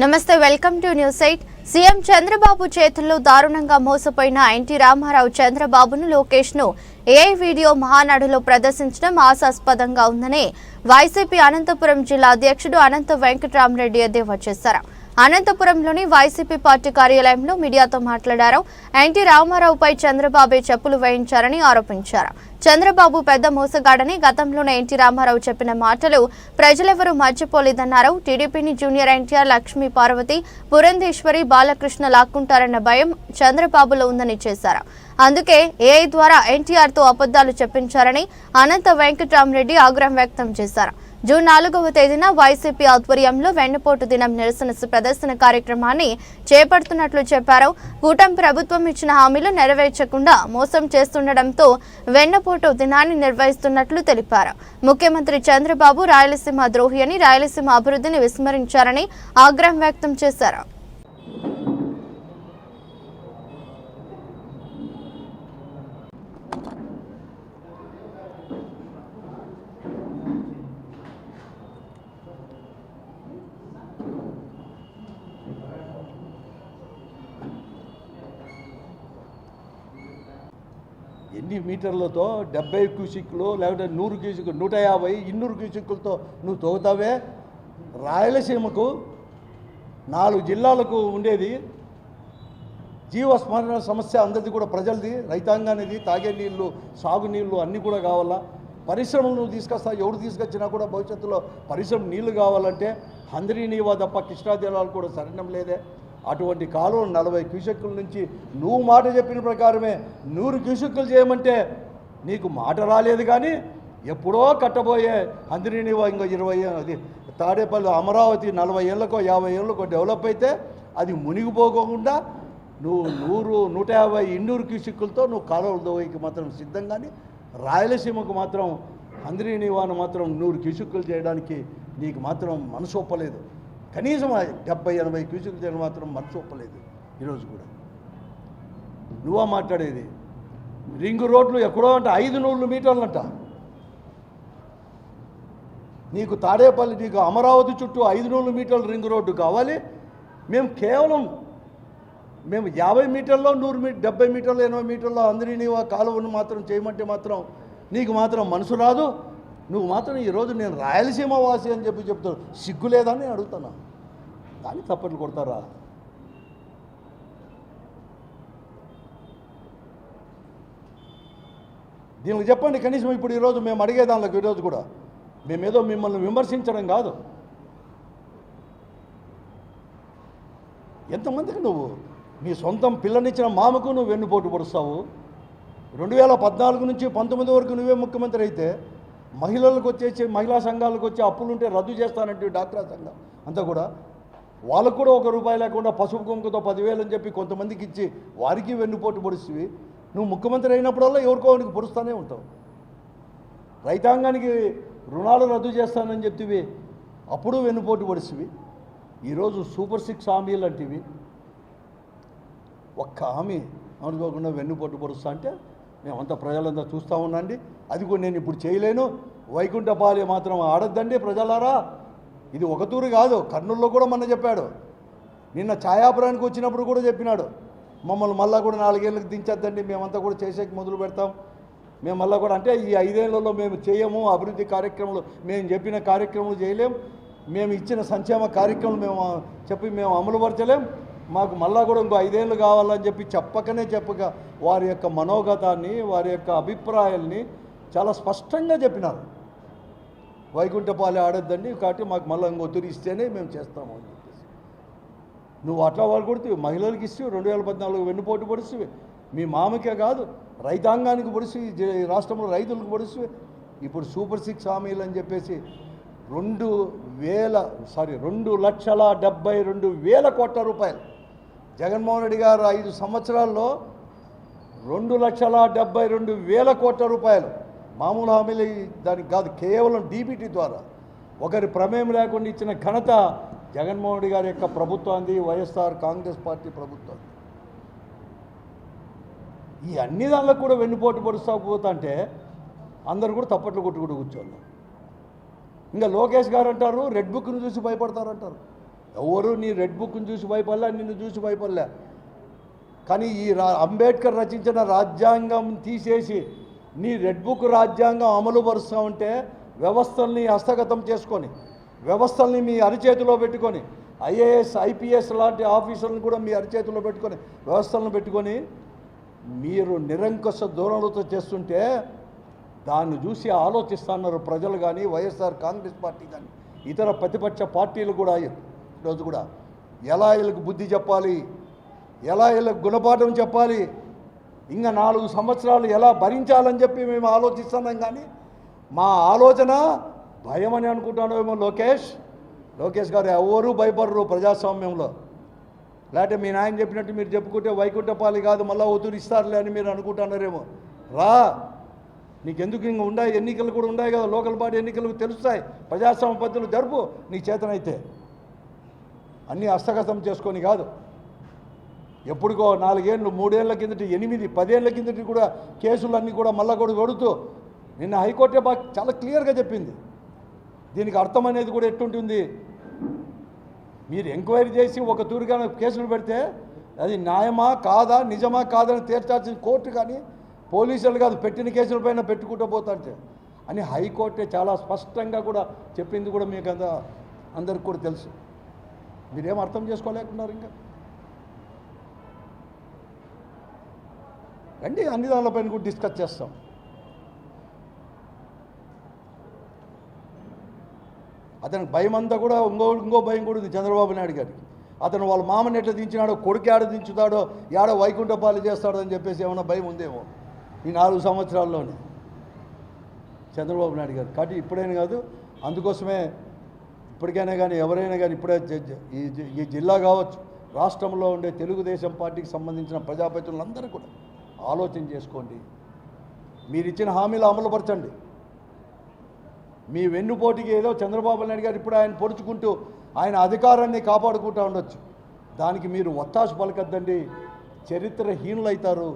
నమస్తే welcome to news eight. CM Chandrababu చేతుల్లో దారుణంగా మోసపోయిన ఎన్టీ రామారావు చంద్రబాబును లోకేష్ను ఏఐ వీడియో మహానాడులో ప్రదర్శించడం ఆశాస్పదంగా ఉందని వైసీపీ అనంతపురం జిల్లా అధ్యక్షుడు అనంత వెంకటరామరెడ్డి ఎద్దేవా చేశారు. అనంతపురంలోని వైసీపీ పార్టీ కార్యాలయంలో మీడియాతో మాట్లాడారు. ఎన్టీ రామారావుపై చంద్రబాబే చెప్పులు వేయించారని ఆరోపించారు. చంద్రబాబు పెద్ద మోసగాడని గతంలోనే ఎన్టీ రామారావు చెప్పిన మాటలు ప్రజలెవరూ మర్చిపోలేదన్నారు. టీడీపీని జూనియర్ ఎన్టీఆర్ లక్ష్మీ పార్వతి పురంధేశ్వరి బాలకృష్ణ లాక్కుంటారన్న భయం చంద్రబాబులో ఉందని చేశారు. అందుకే ఏఐ ద్వారా ఎన్టీఆర్తో అబద్దాలు అబద్ధాలు చెప్పించారని అనంత వెంకట్రామరెడ్డి ఆగ్రహం వ్యక్తం చేశారు. జూన్ నాలుగవ తేదీన వైసీపీ ఆధ్వర్యంలో వెన్నుపోటు దినం నిరసన ప్రదర్శన కార్యక్రమాన్ని చేపడుతున్నట్లు చెప్పారు. కూటమి ప్రభుత్వం ఇచ్చిన హామీలు నెరవేర్చకుండా మోసం చేస్తుండటంతో వెన్నపోటు దినాన్ని నిర్వహిస్తున్నట్లు తెలిపారు. ముఖ్యమంత్రి చంద్రబాబు రాయలసీమ ద్రోహి అని రాయలసీమ అభివృద్ధిని విస్మరించారని ఆగ్రహం వ్యక్తం చేశారు. ఎన్ని మీటర్లతో డెబ్బై క్యూసిక్లు లేకపోతే నూరు క్యూసిక్ నూట యాభై ఇన్నూరు క్యూసిక్లతో నువ్వు తోగుతావే? రాయలసీమకు నాలుగు జిల్లాలకు ఉండేది. జీవస్మరణ సమస్య అందరిది కూడా ప్రజలది. రైతాంగానిది తాగే నీళ్ళు సాగునీళ్ళు అన్నీ కూడా కావాలా? పరిశ్రమలు నువ్వు తీసుకొస్తా ఎవరు తీసుకొచ్చినా కూడా భవిష్యత్తులో పరిశ్రమ నీళ్ళు కావాలంటే హంద్రీ నీవా తప్ప కృష్ణా జలాలు కూడా సరణం లేదే. అటువంటి కాలువ నలభై క్యూసెక్కుల నుంచి నువ్వు మాట చెప్పిన ప్రకారమే నూరు క్యూసెక్కులు చేయమంటే నీకు మాట రాలేదు కానీ ఎప్పుడో కట్టబోయే అందరినీ ఇంకో ఇరవై అది తాడేపల్లి అమరావతి నలభై ఏళ్ళకో యాభై ఏళ్ళకో డెవలప్ అయితే అది మునిగిపోకుండా నువ్వు నూరు నూట యాభై ఇన్నూరు క్యూసిక్కులతో నువ్వు కాలువల దోవైకి మాత్రం సిద్ధం కానీ రాయలసీమకు మాత్రం అందరినీ నివాను మాత్రం నూరు క్యూసిక్కులు చేయడానికి నీకు మాత్రం మనసు ఒప్పలేదు. కనీసం డెబ్బై ఎనభై క్యూసిక్ జగన్ మాత్రం మనసు ఒప్పలేదు ఈరోజు కూడా. నువ్వా మాట్లాడేది? రింగు రోడ్లు ఎక్కడో అంటే ఐదు నూరు మీటర్లంట. నీకు తాడేపల్లి నీకు అమరావతి చుట్టూ ఐదు నూరు మీటర్ల రింగ్ రోడ్డు కావాలి. మేము కేవలం మేము యాభై మీటర్లో నూరు మీ డెబ్బై మీటర్లు ఎనభై మీటర్లో అందరినీ కాలువను మాత్రం చేయమంటే మాత్రం నీకు మాత్రం మనసు రాదు. నువ్వు మాత్రం ఈరోజు నేను రాయలసీమ వాసి అని చెప్పి చెప్తాను సిగ్గు లేదా నేను అడుగుతున్నా. దానికి తప్పట్లు కొడతారా? దీనికి చెప్పండి కనీసం ఇప్పుడు ఈరోజు మేము అడిగే దానిలోకి ఈరోజు కూడా. మేమేదో మిమ్మల్ని విమర్శించడం కాదు. ఎంతమందికి నువ్వు? నీ సొంతం పిల్లనిచ్చిన మామకు నువ్వు వెన్నుపోటు పొడుస్తావు. రెండు వేల పద్నాలుగు నుంచి పంతొమ్మిది వరకు నువ్వే ముఖ్యమంత్రి అయితే మహిళలకు వచ్చేసి మహిళా సంఘాలకు వచ్చి అప్పులుంటే రద్దు చేస్తానంటే డాక్టర్ సంఘం. అంతా కూడా వాళ్ళకు కూడా ఒక రూపాయి లేకుండా పసుపు కుంకుతో పదివేలు అని చెప్పి కొంతమందికి ఇచ్చి వారికి వెన్నుపోటు పొడుస్తుంది నువ్వు ముఖ్యమంత్రి అయినప్పుడల్లా ఎవరికో నీకు పొడుస్తూనే ఉంటావు. రైతాంగానికి రుణాలు రద్దు చేస్తానని చెప్తివి అప్పుడు వెన్నుపోటు పొడిచివి. ఈరోజు సూపర్ సిక్స్ హామీలు అంటివి ఒక్క హామీ అనుకోకుండా వెన్నుపోటు పొడుస్తా అంటే మేమంతా ప్రజలంతా చూస్తూ ఉన్నాండి అది కూడా నేను ఇప్పుడు చేయలేను. వైకుంఠపాలి మాత్రం ఆడద్దండి ప్రజలారా. ఇది ఒక తూరు కాదు కర్నూలులో కూడా మొన్న చెప్పాడు. నిన్న ఛాయాపురానికి వచ్చినప్పుడు కూడా చెప్పినాడు. మమ్మల్ని మళ్ళా కూడా నాలుగేళ్ళకి దించద్దండి మేమంతా కూడా చేసేకి మొదలు పెడతాం. మేము మళ్ళీ కూడా అంటే ఈ ఐదేళ్ళలో మేము చేయము అభివృద్ధి కార్యక్రమాలు మేము చెప్పిన కార్యక్రమాలు చేయలేం. మేము ఇచ్చిన సంక్షేమ కార్యక్రమాలు మేము చెప్పి మేము అమలుపరచలేం. మాకు మళ్ళా కూడా ఇంకో ఐదేళ్ళు కావాలని చెప్పి చెప్పకనే చెప్పక వారి యొక్క మనోగతాన్ని వారి యొక్క అభిప్రాయాల్ని చాలా స్పష్టంగా చెప్పినారు. వైకుంఠపాలి ఆడొద్దండి కాబట్టి మాకు మళ్ళీ ఇంకో ఒత్తిడి ఇస్తేనే మేము చేస్తాము అని చెప్పేసి. నువ్వు అట్లా వాళ్ళు కొడితే మహిళలకు ఇస్తే రెండు వేల పద్నాలుగు వెన్నుపోటు పొడిస్తే మీ మామకే కాదు రైతాంగానికి పొడిచి రాష్ట్రంలో రైతులకు పొడిస్తే ఇప్పుడు సూపర్ సిక్స్ హామీలు అని చెప్పేసి రెండు వేల సారీ రెండు లక్షల డెబ్బై రెండు వేల కోట్ల రూపాయలు జగన్మోహన్ రెడ్డి గారు ఐదు సంవత్సరాల్లో రెండు లక్షల డెబ్బై రెండు వేల కోట్ల రూపాయలు మామూలు హామీలు దానికి కాదు కేవలం డీబీటీ ద్వారా. ఒకరి ప్రమేయం లేకుండా ఇచ్చిన ఘనత జగన్మోహన్ రెడ్డి గారి యొక్క ప్రభుత్వాన్ని వైఎస్ఆర్ కాంగ్రెస్ పార్టీ ప్రభుత్వం ఈ అన్ని దానిలో కూడా వెన్నుపోటు పరుస్తూ పోతుంటే అందరు కూడా తప్పట్లు కొట్టుకుంటూ కూర్చోవాలి. ఇంకా లోకేష్ గారు అంటారు రెడ్ బుక్ను చూసి భయపడతారంటారు. ఎవరు నీ రెడ్ బుక్ని చూసి భయపడలే నిన్ను చూసి భయపడలే. కానీ ఈ రా అంబేద్కర్ రచించిన రాజ్యాంగం తీసేసి నీ రెడ్ బుక్ రాజ్యాంగం అమలు పరుస్తూ ఉంటే వ్యవస్థల్ని హస్తగతం చేసుకొని వ్యవస్థల్ని మీ అరిచేతిలో పెట్టుకొని ఐఏఎస్ ఐపీఎస్ లాంటి ఆఫీసర్లను కూడా మీ అరిచేతిలో పెట్టుకొని వ్యవస్థలను పెట్టుకొని మీరు నిరంకుశ ధోరణులతో చేస్తుంటే దాన్ని చూసి ఆలోచిస్తున్నారు ప్రజలు కానీ వైఎస్ఆర్ కాంగ్రెస్ పార్టీ కానీ ఇతర ప్రతిపక్ష పార్టీలు కూడా రోజు కూడా ఎలా వీళ్ళకి బుద్ధి చెప్పాలి? ఎలా వీళ్ళకి గుణపాఠం చెప్పాలి? ఇంకా నాలుగు సంవత్సరాలు ఎలా భరించాలని చెప్పి మేము ఆలోచిస్తున్నాం కానీ మా ఆలోచన భయం అని అనుకుంటానేమో లోకేష్. లోకేష్ గారు ఎవరూ భయపడరు ప్రజాస్వామ్యంలో. లేకపోతే మీ నాయన చెప్పినట్టు మీరు చెప్పుకుంటే వైకుంఠపాలి కాదు మళ్ళీ ఒత్తురు ఇస్తారులే అని మీరు అనుకుంటున్నారేమో. రా! నీకెందుకు ఇంకా ఉన్నాయి ఎన్నికలు కూడా ఉన్నాయి కదా లోకల్ బాడీ ఎన్నికలు తెలుస్తాయి. ప్రజాస్వామ్య పద్ధతులు జరుపు నీ చేతనైతే. అన్నీ హస్తగతం చేసుకొని కాదు. ఎప్పుడుకో నాలుగేళ్ళు మూడేళ్ళ కిందటి ఎనిమిది పదేళ్ళ కిందటి కూడా కేసులు అన్నీ కూడా మళ్ళా కూడా కొడుతూ నిన్న హైకోర్టే బాగా చాలా క్లియర్గా చెప్పింది. దీనికి అర్థం అనేది కూడా ఎట్టుంటుంది? మీరు ఎంక్వైరీ చేసి ఒక తూరిగా కేసులు పెడితే అది న్యాయమా కాదా నిజమా కాదని తీర్చాల్సిన కోర్టు కానీ పోలీసులు కాదు పెట్టిన కేసులపైన పెట్టుకుంటూ పోతాంటే. అని హైకోర్టే చాలా స్పష్టంగా కూడా చెప్పింది కూడా మీకు అంత అందరికి కూడా తెలుసు. మీరేం అర్థం చేసుకోలేకున్నారు ఇంకా? రండి అన్ని దానిపైన కూడా డిస్కస్ చేస్తాం. అతనికి భయం అంతా కూడా ఇంకో ఇంకో భయం కూడా ఉంది చంద్రబాబు నాయుడు గారికి అతను వాళ్ళ మామని ఎట్లా దించినాడో కొడుకు ఆడ దించుతాడో ఏడో వైకుంఠపాలు చేస్తాడో అని చెప్పేసి ఏమైనా భయం ఉందేమో ఈ నాలుగు సంవత్సరాల్లోనే. చంద్రబాబు నాయుడు గారు కాబట్టి ఇప్పుడైనా కాదు అందుకోసమే ఇప్పటికైనా కానీ ఎవరైనా కానీ ఇప్పుడే ఈ ఈ జిల్లా కావచ్చు రాష్ట్రంలో ఉండే తెలుగుదేశం పార్టీకి సంబంధించిన ప్రజాప్రతినిధులందరూ కూడా ఆలోచన చేసుకోండి. మీరు ఇచ్చిన హామీలు అమలుపరచండి. మీ వెన్నుపోటీకి ఏదో చంద్రబాబు నాయుడు గారు ఇప్పుడు ఆయన పొడుచుకుంటూ ఆయన అధికారాన్ని కాపాడుకుంటూ ఉండొచ్చు. దానికి మీరు ఒత్తాసు పలకద్దండి. చరిత్రహీనులైతారు.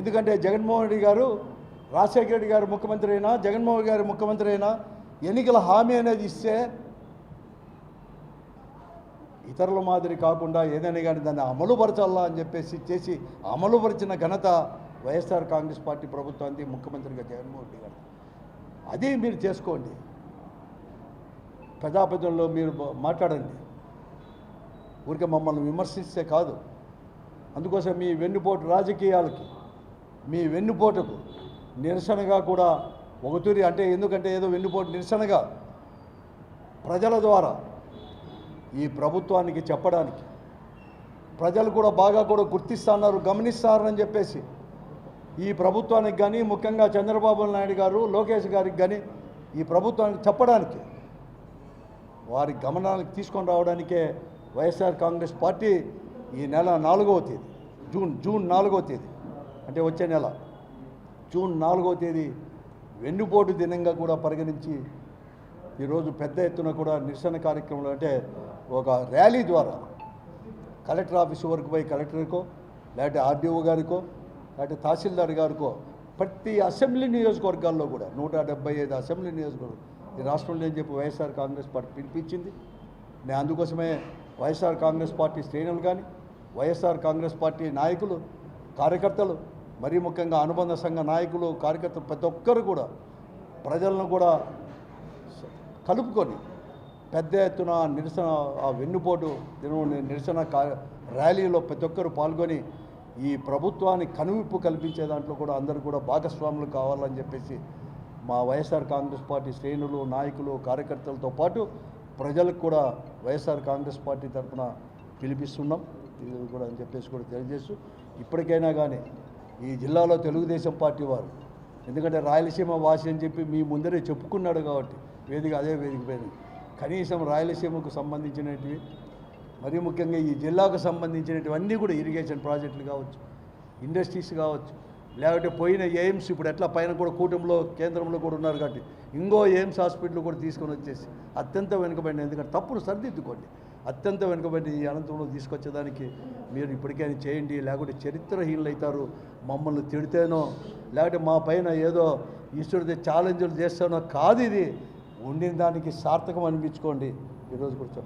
ఎందుకంటే జగన్మోహన్ రెడ్డి గారు రాజశేఖర రెడ్డి గారు ముఖ్యమంత్రి అయినా జగన్మోహన్ గారు ముఖ్యమంత్రి అయినా ఎన్నికల హామీ అనేది ఇస్తే ఇతరుల మాదిరి కాకుండా ఏదైనా కానీ దాన్ని అమలుపరచాలా అని చెప్పేసి చేసి అమలుపరిచిన ఘనత వైఎస్ఆర్ కాంగ్రెస్ పార్టీ ప్రభుత్వానికి ముఖ్యమంత్రిగా జగన్మోహన్ రెడ్డి గారు. అది మీరు చేసుకోండి. ప్రజాప్రతినిధుల్లో మీరు మాట్లాడండి. ఊరికే మమ్మల్ని విమర్శిస్తే కాదు. అందుకోసం మీ వెన్నుపోటు రాజకీయాలకి మీ వెన్నుపోటుకు నిరసనగా కూడా ఒకతూరి అంటే ఎందుకంటే ఏదో వెన్నుపోటు నిరసనగా ప్రజల ద్వారా ఈ ప్రభుత్వానికి చెప్పడానికి. ప్రజలు కూడా బాగా కూడా గుర్తిస్తున్నారు గమనిస్తారని చెప్పేసి. ఈ ప్రభుత్వానికి కానీ ముఖ్యంగా చంద్రబాబు నాయుడు గారు లోకేష్ గారికి కానీ ఈ ప్రభుత్వానికి చెప్పడానికి వారి గమనానికి తీసుకొని రావడానికే వైఎస్ఆర్ కాంగ్రెస్ పార్టీ ఈ నెల నాలుగవ తేదీ జూన్ జూన్ నాలుగవ తేదీ అంటే వచ్చే నెల జూన్ నాలుగవ తేదీ వెన్నుపోటు దినంగా కూడా పరిగణించి ఈరోజు పెద్ద ఎత్తున కూడా నిరసన కార్యక్రమంలో అంటే ఒక ర్యాలీ ద్వారా కలెక్టర్ ఆఫీస్ వరకు పోయి కలెక్టర్కో లేకపోతే ఆర్డీఓ గారికో లేకపోతే తహసీల్దార్ గారికో ప్రతి అసెంబ్లీ నియోజకవర్గాల్లో కూడా నూట డెబ్బై ఐదు అసెంబ్లీ నియోజకవర్గం ఈ రాష్ట్రంలో ఏం చెప్పి వైఎస్ఆర్ కాంగ్రెస్ పార్టీ పిలిపించింది? నేను అందుకోసమే వైఎస్ఆర్ కాంగ్రెస్ పార్టీ శ్రేణులు కానీ వైఎస్ఆర్ కాంగ్రెస్ పార్టీ నాయకులు కార్యకర్తలు మరీ ముఖ్యంగా అనుబంధ సంఘ నాయకులు కార్యకర్తలు ప్రతి ఒక్కరు కూడా ప్రజలను కూడా కలుపుకొని పెద్ద ఎత్తున నిరసన ఆ వెన్నుపోటు నిరసన కా ర్యాలీలో ప్రతి ఒక్కరు పాల్గొని ఈ ప్రభుత్వాన్ని కనువిప్పు కల్పించే దాంట్లో కూడా అందరూ కూడా భాగస్వాములు కావాలని చెప్పేసి మా వైఎస్ఆర్ కాంగ్రెస్ పార్టీ శ్రేణులు నాయకులు కార్యకర్తలతో పాటు ప్రజలకు కూడా వైఎస్ఆర్ కాంగ్రెస్ పార్టీ తరఫున పిలిపిస్తున్నాం. ఇది కూడా అని చెప్పేసి కూడా తెలియజేస్తూ ఇప్పటికైనా కానీ ఈ జిల్లాలో తెలుగుదేశం పార్టీ వారు. ఎందుకంటే రాయలసీమ వాసి అని చెప్పి మీ ముందరే చెప్పుకున్నాడు కాబట్టి వేదిక అదే వేదిక పైన కనీసం రాయలసీమకు సంబంధించినటివి మరీ ముఖ్యంగా ఈ జిల్లాకు సంబంధించినటువన్నీ కూడా ఇరిగేషన్ ప్రాజెక్టులు కావచ్చు ఇండస్ట్రీస్ కావచ్చు లేకపోతే పోయిన ఎయిమ్స్ ఇప్పుడు ఎట్లా పైన కూడా కూటమిలో కేంద్రంలో కూడా ఉన్నారు కాబట్టి ఇంకో ఎయిమ్స్ హాస్పిటల్ కూడా తీసుకొని వచ్చేసి అత్యంత వెనుకబడిన ఎందుకంటే తప్పులు సరిదిద్దుకోండి. అత్యంత వెనుకబడి ఈ అనంతంలో తీసుకొచ్చేదానికి మీరు ఇప్పటికైనా చేయండి లేకుంటే చరిత్రహీనులు అవుతారు మమ్మల్ని తిడితేనో లేకపోతే మా పైన ఏదో ఈశ్వరుడి ఛాలెంజ్లు చేస్తానో కాదు ఇది. ఉండిన దానికి సార్థకం అనిపించుకోండి. ఈరోజు కూర్చో